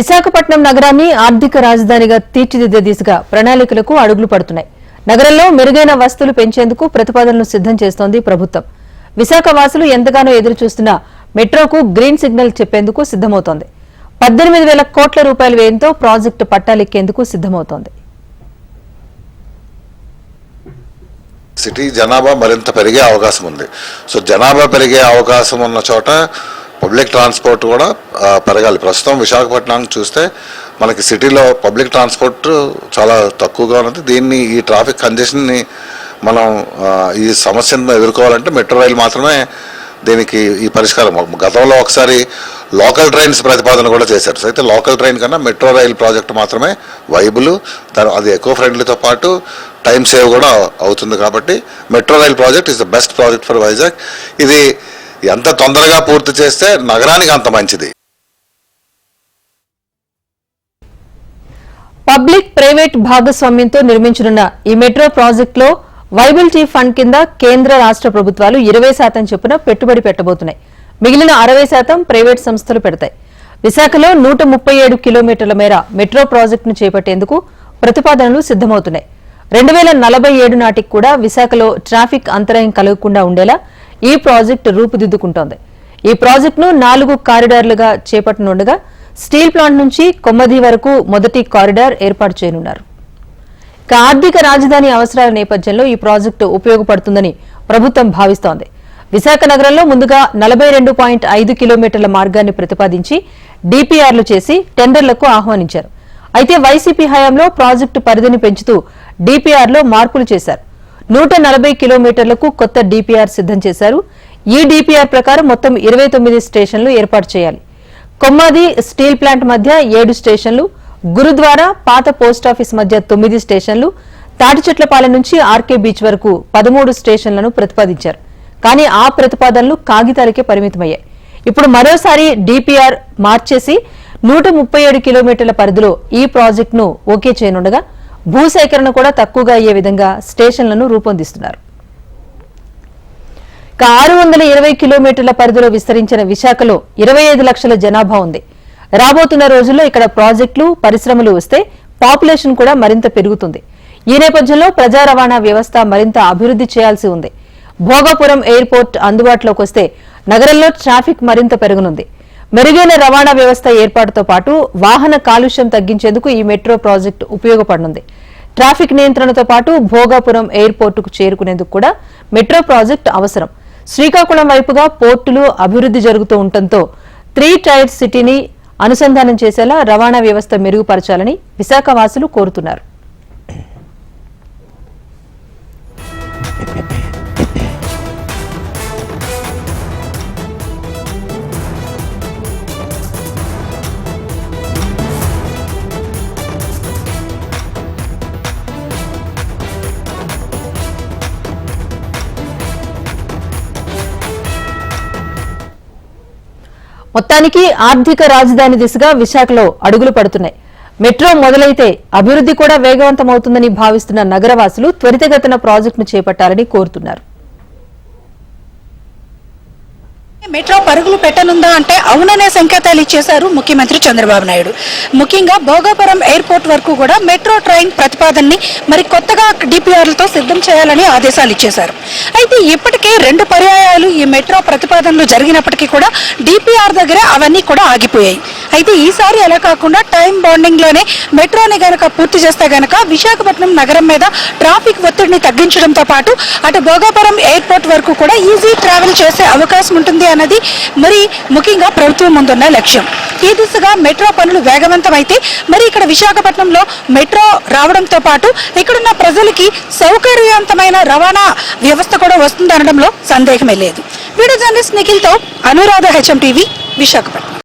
విశాఖపట్నం నగరాన్ని ఆర్థిక రాజధానిగా తీర్చిదిద్దే దిశగా ప్రణాళికలకు అడుగులు పడుతున్నాయి. నగరంలో మెరుగైన వస్తువులు పెంచేందుకు ప్రతిపాదనలు సిద్దం చేస్తోంది ప్రభుత్వం. విశాఖ వాసులు ఎంతగానో ఎదురు చూస్తున్న మెట్రోకు గ్రీన్ సిగ్నల్ చెప్పేందుకు సిద్దమవుతోంది పద్దెనిమిది వేల కోట్ల రూపాయల వ్యయంతో ప్రాజెక్టు పట్టాలెక్కేందుకు సిద్దమవుతోంది సిటీ జనాభా మరింత పెరిగే అవకాశం ఉంది. సో జనాభా పెరిగే అవకాశం ఉన్న చోట పబ్లిక్ ట్రాన్స్పోర్ట్ కూడా పెరగాలి. ప్రస్తుతం విశాఖపట్నానికి చూస్తే మనకి సిటీలో పబ్లిక్ ట్రాన్స్పోర్ట్ చాలా తక్కువగా ఉన్నది. దీన్ని ఈ ట్రాఫిక్ కంజెషన్ని మనం ఈ సమస్యను ఎదుర్కోవాలంటే మెట్రో రైలు మాత్రమే దీనికి ఈ పరిష్కారం. గతంలో ఒకసారి లోకల్ ట్రైన్స్ ప్రతిపాదన కూడా చేశారు. అయితే లోకల్ ట్రైన్ కన్నా మెట్రో రైల్ ప్రాజెక్ట్ మాత్రమే వైబుల్ దాని అది ఎకో ఫ్రెండ్లీతో పాటు టైం సేవ్ కూడా అవుతుంది కాబట్టి metro rail project is the best project for Vizag. ఇది ఎంత తొందరగా పూర్తి చేస్తే నగరానికి అంత మంచిది. పబ్లిక్ ప్రైవేట్ భాగస్వామ్యంతో నిర్మించనున్న ఈ మెట్రో ప్రాజెక్టులో వైబిలిటీ ఫండ్ కింద కేంద్ర రాష్ట్ర ప్రభుత్వాలు ఇరవై శాతం చొప్పున పెట్టుబడి పెట్టబోతున్నాయి. మిగిలిన అరవై శాతం ప్రైవేట్ సంస్థలు పెడతాయి. విశాఖలో నూట ముప్పై ఏడు కిలోమీటర్ల మేర మెట్రో ప్రాజెక్టును చేపట్టేందుకు ప్రతిపాదనలు సిద్దమవుతున్నాయి రెండు వేల నలభై ఏడు నాటికి కూడా విశాఖలో ట్రాఫిక్ అంతరాయం కలగకుండా ఉండేలా ఈ ప్రాజెక్టు రూపుదిద్దుకుంటోంది. ఈ ప్రాజెక్టును నాలుగు కారిడార్లుగా చేపట్టనుండగా స్టీల్ ప్లాంట్ నుంచి కొమ్మది వరకు మొదటి కారిడార్ ఏర్పాటు చేయనున్నారు. ఇక ఆర్థిక రాజధాని అవసరాల నేపథ్యంలో ఈ ప్రాజెక్టు ఉపయోగపడుతుందని ప్రభుత్వం భావిస్తోంది. విశాఖ నగరంలో ముందుగా నలభై రెండు పాయింట్ ఐదు కిలోమీటర్ల మార్గాన్ని ప్రతిపాదించి డిపిఆర్లు చేసి టెండర్లకు ఆహ్వానించారు. అయితే వైసీపీ హయాంలో ప్రాజెక్టు పరిధిని పెంచుతూ డిపిఆర్లో మార్పులు చేశారు. నూట నలభై కిలోమీటర్లకు కొత్త డిపిఆర్ సిద్దం చేశారు. ఈ డిపిఆర్ ప్రకారం మొత్తం ఇరవై తొమ్మిది స్టేషన్లు ఏర్పాటు చేయాలి. కొమ్మాది స్టీల్ ప్లాంట్ మధ్య ఏడు స్టేషన్లు గురుద్వారా పాత పోస్టాఫీస్ మధ్య తొమ్మిది స్టేషన్లు తాటిచెట్లపాలెం నుంచి ఆర్కే బీచ్ వరకు పదమూడు స్టేషన్లను ప్రతిపాదించారు. కానీ ఆ ప్రతిపాదనలు కాగితాలకే పరిమితమయ్యాయి. ఇప్పుడు మరోసారి డీపీఆర్ మార్చేసి నూట ముప్పై ఏడు కిలోమీటర్ల పరిధిలో ఈ ప్రాజెక్టును ఓకే చేయనుండగా భూసేకరణ కూడా తక్కువగా అయ్యే విధంగా స్టేషన్లను రూపొందిస్తున్నారు. ఇక ఆరు వందల ఇరవై కిలోమీటర్ల పరిధిలో విస్తరించిన విశాఖలో ఇరవై ఐదు లక్షల జనాభా ఉంది. రాబోతున్న రోజుల్లో ఇక్కడ ప్రాజెక్టులు పరిశ్రమలు వస్తే పాపులేషన్ కూడా మరింత పెరుగుతుంది. ఈ నేపథ్యంలో ప్రజా రవాణా వ్యవస్థ మరింత అభివృద్ధి చేయాల్సి ఉంది. భోగాపురం ఎయిర్పోర్ట్ అందుబాటులోకి వస్తే నగరంలో ట్రాఫిక్ మరింత పెరగనుంది. మెరుగైన రవాణా వ్యవస్థ ఏర్పాటుతో పాటు వాహన కాలుష్యం తగ్గించేందుకు ఈ మెట్రో ప్రాజెక్టు ఉపయోగపడనుంది. ట్రాఫిక్ నియంత్రణతో పాటు భోగాపురం ఎయిర్పోర్టుకు చేరుకునేందుకు కూడా మెట్రో ప్రాజెక్టు అవసరం. శ్రీకాకుళం వైపుగా పోర్టులు అభివృద్ధి జరుగుతూ ఉండటంతో త్రీ టైర్ సిటీని అనుసంధానం చేసేలా రవాణా వ్యవస్థ మెరుగుపరచాలని విశాఖ వాసులు కోరుతున్నారు. మొత్తానికి ఆర్థిక రాజధాని దిశగా విశాఖలో అడుగులు పడుతున్నాయి. మెట్రో మొదలైతే అభివృద్ధి కూడా వేగవంతమవుతుందని భావిస్తున్న నగరవాసులు త్వరితగతిన ప్రాజెక్టును చేపట్టాలని కోరుతున్నారు. మెట్రో పరుగులు పెట్టనుందా అంటే అవుననే సంకేతాలు ఇచ్చేశారు ముఖ్యమంత్రి చంద్రబాబు నాయుడు. ముఖ్యంగా భోగాపురం ఎయిర్పోర్ట్ వరకు కూడా మెట్రో ట్రైన్ ప్రతిపాదనని మరి కొత్తగా డిపిఆర్లతో సిద్ధం చేయాలని ఆదేశాలు ఇచ్చేశారు. అయితే ఇప్పటికే రెండు పర్యాయాలు ఈ మెట్రో ప్రతిపాదనలు జరిగినప్పటికీ కూడా డిపిఆర్ దగ్గర అవన్నీ కూడా ఆగిపోయాయి. అయితే ఈసారి అలా కాకుండా టైం బాండింగ్లోనే మెట్రోని గనక పూర్తి చేస్తే గనక విశాఖపట్నం నగరం మీద ట్రాఫిక్ ఒత్తిడిని తగ్గించడంతో పాటు అటు భోగాపురం ఎయిర్పోర్ట్ వరకు కూడా ఈజీ ట్రావెల్ చేసే అవకాశం ఉంటుంది అన్నది మరి ముఖ్యంగా ప్రభుత్వం ముందున్న లక్ష్యం. ఈ దిశగా మెట్రో పనులు వేగవంతమైతే మరి ఇక్కడ విశాఖపట్నంలో మెట్రో రావడంతో పాటు ఇక్కడున్న ప్రజలకి సౌకర్యవంతమైన రవాణా వ్యవస్థ కూడా వస్తుందనడంలో సందేహమే లేదు. వీడియో జర్నలిస్ట్ నిఖిల్తో అనురాధ హెచ్ఎం టీవీ విశాఖపట్నం.